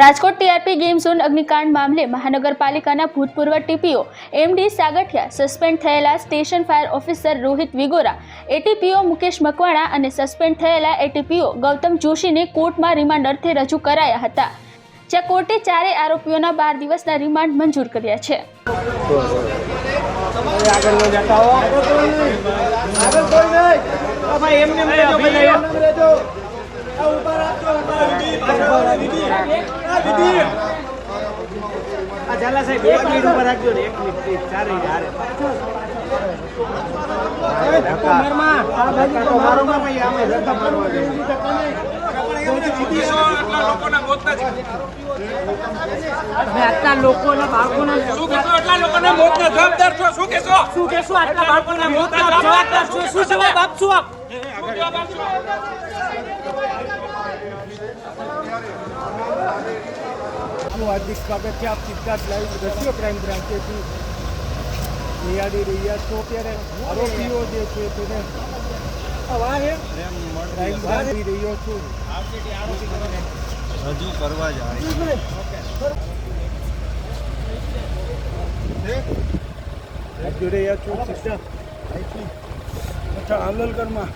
Rajkot TRP game zone અગ્નિકાંડ મામલે મહાનગરપાલિકાના ભૂતપૂર્વ ટીપીઓ એમડી સાગઠિયા સસ્પેન્ડ થયેલા station fire officer Rohit Vigora, ATPO Mukesh Makwana અને સસ્પેન્ડ થયેલા એટીપીઓ ગૌતમ જોશીને કોર્ટમાં રિમાન્ડ અર્થે રજૂ કરાયા હતા. જ્યાં કોર્ટે ચારેય આરોપીઓના બાર દિવસના રિમાન્ડ મંજૂર કર્યા છે. આગળ નો ઝાલા સાહેબ એક મિનિટ ઊભા રાખજો ને એક મિનિટ પ્લીઝ ચારે હારે ઉંમરમાં આ બાજુ તો મારો માં ભાઈ આમે ધક્કા મારવા મેં આટલા લોકોના બાળકોના શું કહેશો આટલા લોકોના જવાબદાર છો શું કેશો શું કહેશું આટલા મોત ના જવાબદાર છો શું જવાબ આપશું આપ આપનું હાર્દિક સ્વાગત છે. આપ સિદ્ધાર્થ લાઈવ રશિયો ક્રાઇમ બ્રાન્ચેથી નિહાળી રહ્યા છો. ત્યારે આરોપીઓ જે છે તેને રહ્યો છું. રજૂ કરવા જાય જોઈ રહ્યા છો સિસ્ટર અચ્છા આંદોલકરમાં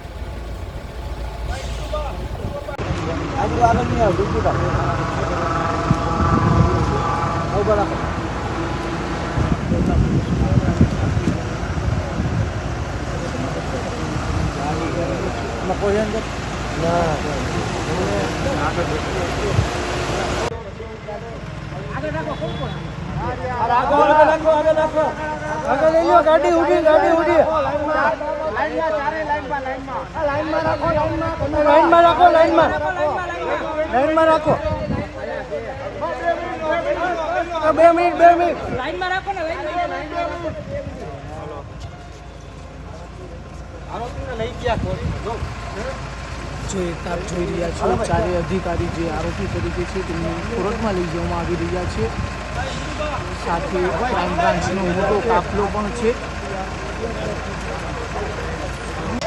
આગળ આગળ આગળ આગળ આગળ લઈ લો ગાડી ઊભી ગાડી ઊભી લાઈનમાં રાખો લાઈનમાં તમે લાઈનમાં રાખો લાઈનમાં લાઈનમાં. રાખો બે મિનિટ બે મિનિટ. જે. આપ જોઈ રહ્યા છો ચારે અધિકારી જે આરોપી તરીકે છે તેમને કોર્ટમાં લઈ જવામાં આવી રહ્યા છે. સાથે ક્રાઇમ બ્રાન્ચનો મોટો કાફલો પણ છે પેલા બે વીડિયો બનાવો. બારી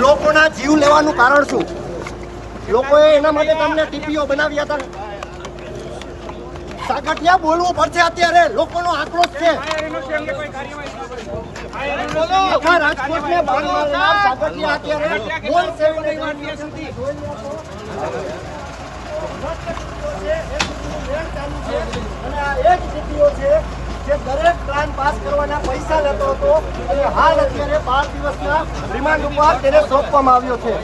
લોકોના જીવ લેવાનું કારણ શું? લોકોએ એના માટે તમને ટીપીઓ બનાવ્યા હતા. સાગઠિયા બોલવું પડશે અત્યારે. લોકોનો આક્રોશ છે. આખા રાજકોટને બાંધ મારનાર સાગઠિયા અત્યારે અને આ એક ટીપીઓ છે જે દરેક પ્લાન પાસ કરવાના પૈસા લેતો હતો અને હાલ અત્યારે બાર દિવસના રિમાન્ડ ઉપર તેને સોંપવામાં આવ્યો છે.